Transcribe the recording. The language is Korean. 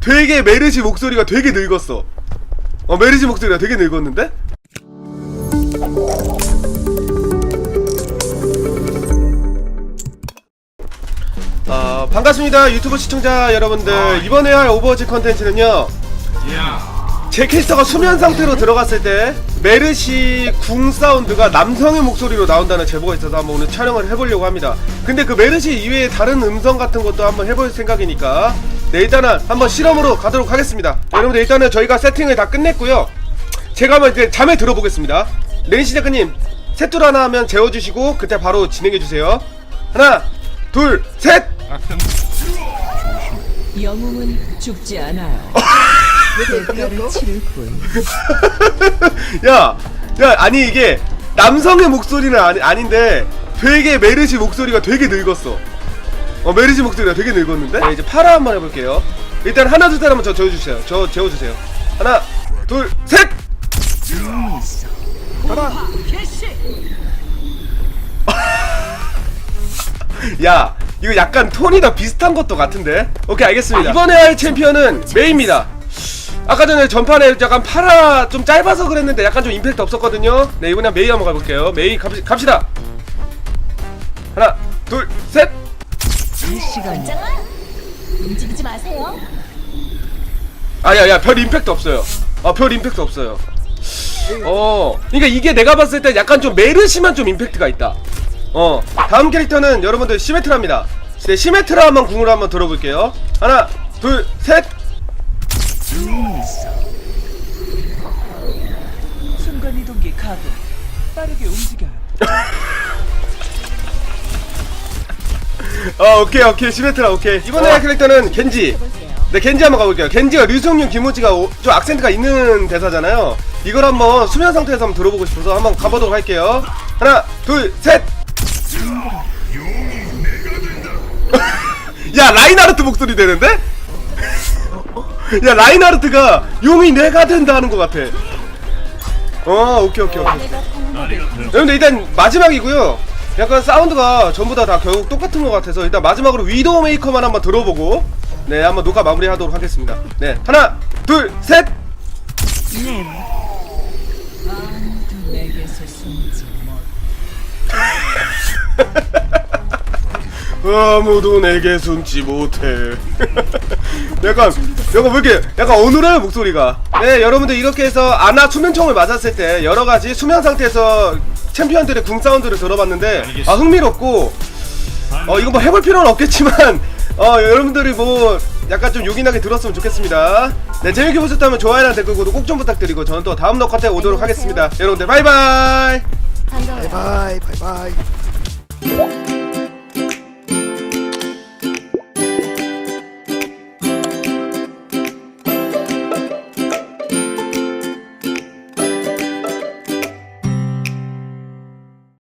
되게 메르시 목소리가 되게 늙었어. 어 메르시 목소리가 되게 늙었는데? 어, 반갑습니다 유튜브 시청자 여러분들 이번에 할 오버워치 컨텐츠는요 제 캐릭터가 수면 상태로 들어갔을 때 메르시 궁 사운드가 남성의 목소리로 나온다는 제보가 있어서 한번 오늘 촬영을 해보려고 합니다. 근데 그 메르시 이외에 다른 음성 같은 것도 한번 해볼 생각이니까 네 일단은 한번 실험으로 가도록 하겠습니다. 여러분들 일단은 저희가 세팅을 다 끝냈고요. 제가 한번 이제 잠에 들어보겠습니다. 레니시 작가님 셋둘 하나 하면 재워주시고 그때 바로 진행해주세요. 하나 둘 셋! 영웅은 죽지 않아요. 대가를 치를 뿐. 야, 야, 아니 이게 남성의 목소리는 아니, 아닌데 되게 메르시 목소리가 되게 늙었어. 어, 메르시 목소리가 되게 늙었는데? 네, 이제 파라 한번 해볼게요. 일단 하나 둘 셋 한번 저 재워주세요. 저 재워주세요. 하나, 둘, 셋. 야, 이거 약간 톤이 다 비슷한 것도 같은데? 오케이, 알겠습니다. 이번에 할 챔피언은 메이입니다. 아까 전에 전판에 약간 파라 좀 짧아서 그랬는데 약간 좀 임팩트 없었거든요. 네 이번에 메이 한번 가볼게요. 메이 갑시, 갑시다. 하나, 둘, 셋. 이 시간 움직이지 마세요. 아야야 별 임팩트 없어요. 아별 임팩트 없어요. 어, 그러니까 이게 내가 봤을 때 약간 좀 메르시만 좀 임팩트가 있다. 어, 다음 캐릭터는 여러분들 시메트라입니다. 네, 시메트라 한번 궁으로 한번 들어볼게요. 하나, 둘, 셋. 순간 이동기 가동. 빠르게 움직여요. 어, 오케이, 오케이, 시메트라, 오케이. 이번에 할 캐릭터는 겐지. 네, 겐지 한번 가볼게요. 겐지가 류승윤, 김우지가 오- 좀 악센트가 있는 대사잖아요. 이걸 한번 수면 상태에서 한번 들어보고 싶어서 한번 가보도록 할게요. 하나, 둘, 셋. 야, 라인하르트 목소리 되는데? 야, 라인하르트가 용이 내가 된다 하는 것 같아. 어, 오케이, 오케이, 오케이. 여러분들 일단 마지막이고요. 약간 사운드가 전부 다, 다 결국 똑같은 것 같아서 일단 마지막으로 위도우 메이커만 한번 들어보고 네 한번 녹화 마무리하도록 하겠습니다. 네 하나 둘 셋. 못. 아무도 내게 숨지 못해. 약간 약간 왜 이렇게 약간 어눌해요 목소리가. 네 여러분들 이렇게 해서 아나 수면총을 맞았을 때 여러 가지 수면 상태에서 챔피언들의 궁 사운드를 들어봤는데 아 흥미롭고 어 이거 뭐 해볼 필요는 없겠지만 어 여러분들이 뭐 약간 좀 요긴하게 들었으면 좋겠습니다. 네 재밌게 보셨다면 좋아요랑 댓글 구독 꼭 좀 부탁드리고 저는 또 다음 녹화 때 오도록 하겠습니다. 여러분들 바이바이. 반가워요. 바이바이 바이바이